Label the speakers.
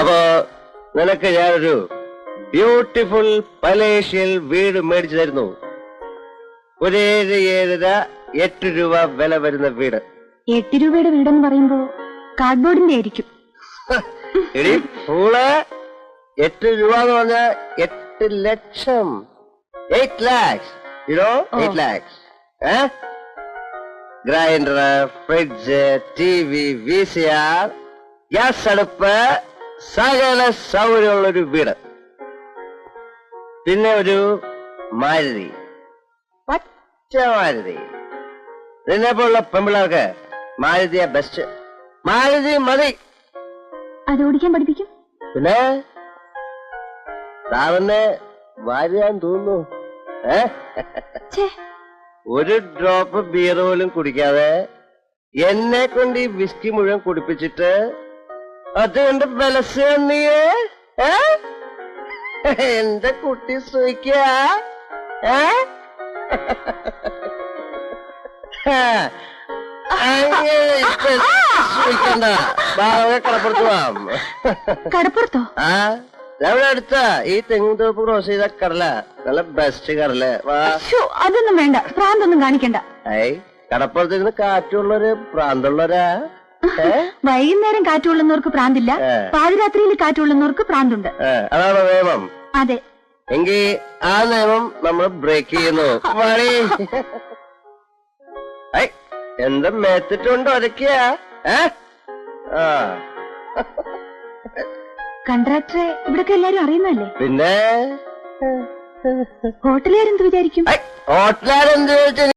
Speaker 1: അപ്പോ നിനക്ക് ഞാനൊരു ബ്യൂട്ടിഫുൾ പലേഷ്യൽ വീട് മേടിച്ചു തരുന്നു. ഒരേഴ് ഏഴ് ഏഴര എട്ട് രൂപ വില വരുന്ന വീട്.
Speaker 2: എട്ട് രൂപയുടെ വീടെന്ന് പറയുമ്പോ കാർഡ്ബോർഡിന്റെ ആയിരിക്കും.
Speaker 1: എടി പൂൾ എട്ട് രൂപ എന്ന് പറഞ്ഞ എട്ട് ലക്ഷം. Eight lakhs. You know eight lakhs. ഏ? Grinder fridge T V V C R gas അടുപ്പ് സകല സൗകര്യമുള്ള ഒരു വീട്. പിന്നെ ഒരു മാരുതി. പച്ച മാരുതി. നിന്നെപ്പോലുള്ള പോലുള്ള പെമ്പിള്ളേർക്ക് മാരുതിയ ബെസ്റ്റ് മാരുതി മതി.
Speaker 2: അത് ഓടിക്കാൻ പഠിപ്പിക്കും.
Speaker 1: പിന്നെ? സാറിന് വാരിയാൻ തോന്നുന്നു. ഒരു ഡ്രോപ്പ് ബിയർ പോലും കുടിക്കാതെ എന്നെ കൊണ്ട് ഈ വിസ്കി മുഴുവൻ കുടിപ്പിച്ചിട്ട് അതുകൊണ്ട് ബലസ് നീയേ ഏ? എന്റെ കുട്ടി സുഖിക്ക സൂയിക്കണ്ട ഭാവ കടപ്പുറത്ത് പോവാം
Speaker 2: കടപ്പുറത്തോ?
Speaker 1: ആ. അവിടെ അടുത്താ. ഈ തെങ്ങും തോപ്പ് ക്രോസ് ചെയ്ത കടല. നല്ല ബെസ്റ്റ് കടല. വാ.
Speaker 2: ശ്ശോ, അതൊന്നും വേണ്ട. പ്രാന്തൊന്നും കാണിക്കണ്ട.
Speaker 1: ഐ കടപ്പുറത്ത് ഇരുന്ന് കാറ്റുള്ളവര് പ്രാന്തുള്ളവരാ. ഏ?
Speaker 2: വൈകുന്നേരം കാറ്റുകൊള്ളുന്നവർക്ക് പ്രാന്തില്ല. പാതിരാത്രിയിൽ കാറ്റുകൊള്ളുന്നവർക്ക് പ്രാന്തുണ്ട്.
Speaker 1: അതാണ് നിയമം?
Speaker 2: അതെ.
Speaker 1: എങ്കിൽ ആ നിയമം നമ്മൾ ബ്രേക്ക് ചെയ്യുന്നു. എന്താ മേത്തിട്ടുണ്ടോ അതൊക്കെയാ?
Speaker 2: കൺട്രാക്ടറെ ഇവിടൊക്കെ എല്ലാരും അറിയുന്നല്ലേ
Speaker 1: പിന്നെ?
Speaker 2: ഹോട്ടലുകാരെന്ത് വിചാരിക്കും?
Speaker 1: ഹോട്ടലുകാരെന്ത്